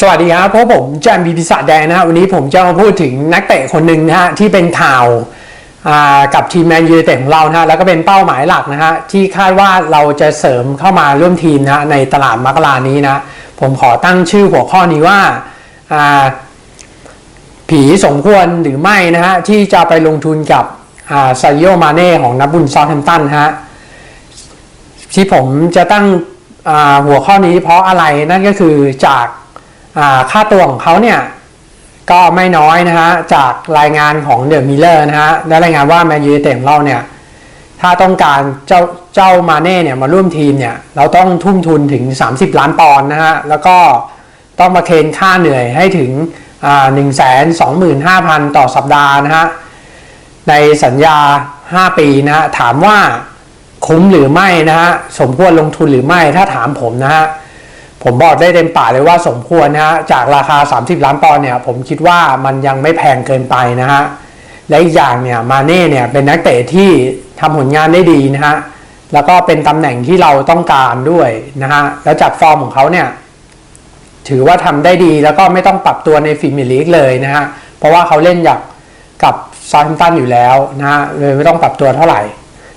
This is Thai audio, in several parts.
สวัสดีครับพบผมแจมบีพิศาจแดงนะฮะวันนี้ผมจะมาพูดถึงนักเตะคนหนึ่งนะฮะที่เป็นข่าวกับทีมแมนยูเต็ดของเรานะฮะแล้วก็เป็นเป้าหมายหลักนะฮะที่คาดว่าเราจะเสริมเข้ามาร่วมทีมนะฮะในตลาดมกรานี้นะผมขอตั้งชื่อหัวข้อนี้ว่าผีสมควรหรือไม่นะฮะที่จะไปลงทุนกับอ่าซโยมาเน่ของนักบุญซอลแฮมตันฮะที่ผมจะตั้งหัวข้อนี้เพราะอะไรนั่นก็คือจาก ค่าตัวของเขาเนี่ยก็ไม่น้อยนะฮะจากรายงานของเดอะมิลเลอร์นะฮะและรายงานว่าแมนยูเต็ดของเราเนี่ยถ้าต้องการเจ้าเจ้ามาเน่เนี่ยมาร่วมทีมเนี่ยเราต้องทุ่มทุนถึง 30 ล้านปอนด์นะฮะแล้วก็ต้องมาเคนค่าเหนื่อยให้ถึงหนึ่งแสนสองหมื่นห้าพันต่อสัปดาห์นะฮะในสัญญา 5 ปีนะฮะถามว่าคุ้มหรือไม่นะฮะสมควรลงทุนหรือไม่ถ้าถามผมนะฮะ ผมบอกได้เต็มปากเลยว่าสมควรนะฮะจากราคา 30 ล้านปอนด์เนี่ยผมคิดว่ามันยังไม่แพงเกินไปนะฮะและอีกอย่างเนี่ยมาเน่เนี่ยเป็นนักเตะที่ทำผลงานได้ดีนะฮะแล้วก็เป็นตำแหน่งที่เราต้องการด้วยนะฮะแล้วจากฟอร์มของเขาเนี่ยถือว่าทำได้ดีแล้วก็ไม่ต้องปรับตัวในฟิมิลีกเลยนะฮะเพราะว่าเขาเล่นอย่างกับซาร์ทัมตันอยู่แล้วนะฮะเลยไม่ต้องปรับตัวเท่าไหร่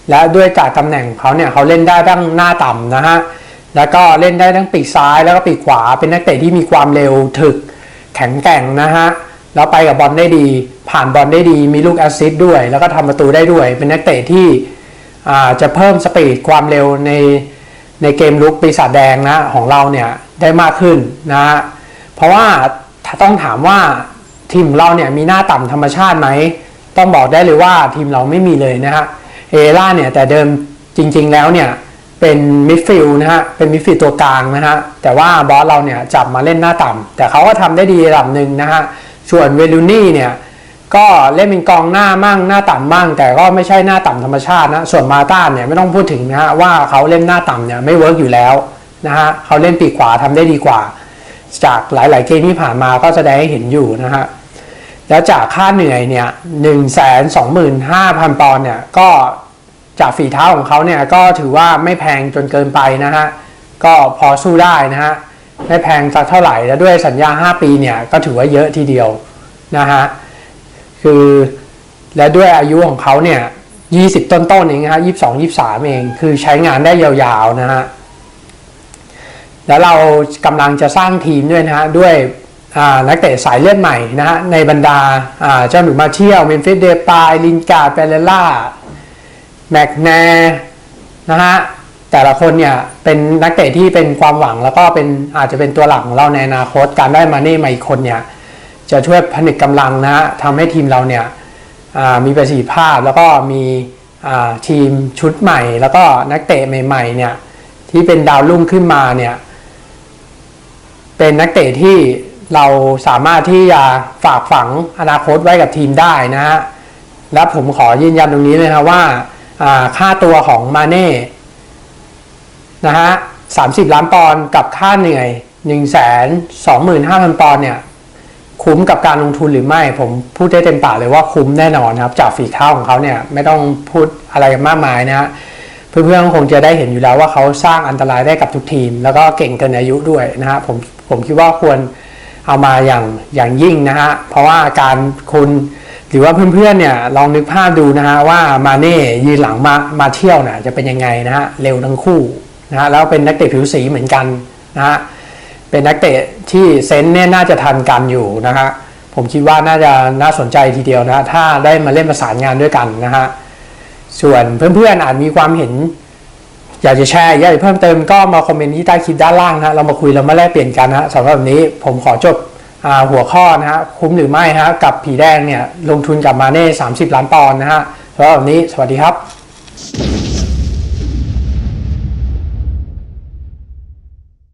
และด้วยจากตำแหน่งของเขาเนี่ยเขาเล่นได้ตั้งหน้าต่ำนะฮะ แล้วก็เล่นได้ทั้งปีกซ้ายแล้วก็ปีกขวา เป็นนักเตะที่มีความเร็วถึกแข็งแกร่งนะฮะ แล้วไปกับบอลได้ดี ผ่านบอลได้ดี มีลูกแอสซิสต์ด้วย แล้วก็ทำประตูได้ด้วย เป็นนักเตะที่จะเพิ่มสปีดความเร็วในในเกมลุกปีศาจแดงนะของเราเนี่ยได้มากขึ้นนะฮะเพราะว่าต้องถามว่าทีมของเราเนี่ยมีหน้าต่ำธรรมชาติไหม ต้องบอกได้เลยว่าทีมเราไม่มีเลยนะฮะเอล่าเนี่ยแต่เดิมจริง ๆ แล้วเนี่ย เป็นมิดฟิลนะฮะ เป็นมิดฟิลตัวกลางนะฮะ แต่ว่าบอสเราเนี่ยจับมาเล่นหน้าต่ำ แต่เขาก็ทำได้ดีระดับหนึ่งนะฮะส่วนเวลูนี่เนี่ยก็เล่นเป็นกองหน้ามั่งหน้าต่ำมั่ง แต่ก็ไม่ใช่หน้าต่ำธรรมชาตินะ ส่วนมาต้านเนี่ยไม่ต้องพูดถึงนะฮะว่าเขาเล่นหน้าต่ำเนี่ยไม่เวิร์กอยู่แล้วนะฮะเขาเล่นปีกขวาทำได้ดีกว่า จากหลาย ๆ เกมที่ผ่านมาก็แสดงให้เห็นอยู่นะฮะแล้วจากค่าเหนื่อยเนี่ยหนึ่งแสนสองหมื่นห้าพันปอนด์เนี่ยก็ จากฝีเท้าของเขาเนี่ยก็ถือว่าไม่แพงจนเกินไปนะฮะก็พอสู้ได้นะฮะไม่แพงสักเท่าไหร่แล้วด้วยสัญญา 5 ปีเนี่ยก็ถือว่าเยอะทีเดียวนะฮะคือและด้วยอายุของเขาเนี่ย20 ต้นๆเองนะฮะ22 23 เองคือใช้งานได้ยาวๆนะฮะแล้วเรากำลังจะสร้างทีมด้วยนะฮะด้วยนักเตะสายเลือดใหม่นะฮะในบรรดาเจ้าหนูมาเที่ยวเมนฟิสเดปายลินกาเปเรล่า แมกแนนะฮะแต่ละคนเนี่ยเป็นนักเตะที่เป็นความหวังแล้วก็เป็นอาจจะเป็นตัวหลักของเราในอนาคตการได้มาเน่มาอีกคนเนี่ยจะช่วยผนึกกำลังนะฮะทำให้ทีมเราเนี่ยมีประสิทธิภาพแล้วก็มีทีมชุดใหม่ แล้วก็นักเตะใหม่ๆเนี่ยที่เป็นดาวรุ่งขึ้นมาเนี่ยเป็นนักเตะที่เราสามารถที่จะฝากฝังอนาคตไว้กับทีมได้นะฮะและผมขอยืนยันตรงนี้เลยนะว่าอ่า ค่าตัวของมาเน่นะฮะ30ล้านปอนด์กับค่าเหนื่อย1 2 5 0 0 0ปอนด์เนี่ยคุ้มกับการลงทุนหรือไม่ ผมพูดได้เต็มปากเลยว่าคุ้มแน่นอนครับ จากฝีเท้าของเขาเนี่ยไม่ต้องพูดอะไรมากมายนะฮะเพื่อนๆคงจะได้เห็นอยู่แล้วว่าเขาสร้างอันตรายได้กับทุกทีม แล้วก็เก่งเกินอายุด้วยนะฮะผมผมคิดว่าควรเอามาอย่างอย่างยิ่งนะฮะเพราะว่าการคุณ หรือว่าเพื่อนๆเนี่ยลองนึกภาพดูนะฮะว่ามาเน่ยืนหลังมามาเที่ยวเนี่ยจะเป็นยังไงนะฮะเร็วทั้งคู่นะฮะแล้วเป็นนักเตะผิวสีเหมือนกันนะฮะเป็นนักเตะที่เซนเนี่ยน่าจะทันกันอยู่นะฮะผมคิดว่าน่าจะน่าสนใจทีเดียวนะถ้าได้มาเล่นประสานงานด้วยกันนะฮะส่วนเพื่อนๆอาจมีความเห็น อยากจะแชร์อยากจะเพิ่มเติมก็มาคอมเมนต์ที่ใต้คลิปด้านล่างนะเรามาคุยเรามาแลกเปลี่ยนกันนะสำหรับวันนี้ผมขอจบ หัวข้อนะฮะคุ้มหรือไม่ฮะกับผีแดงเนี่ยลงทุนกับมาเน่30ล้านปอนด์นะฮะสำหรับวันนี้สวัสดีครับ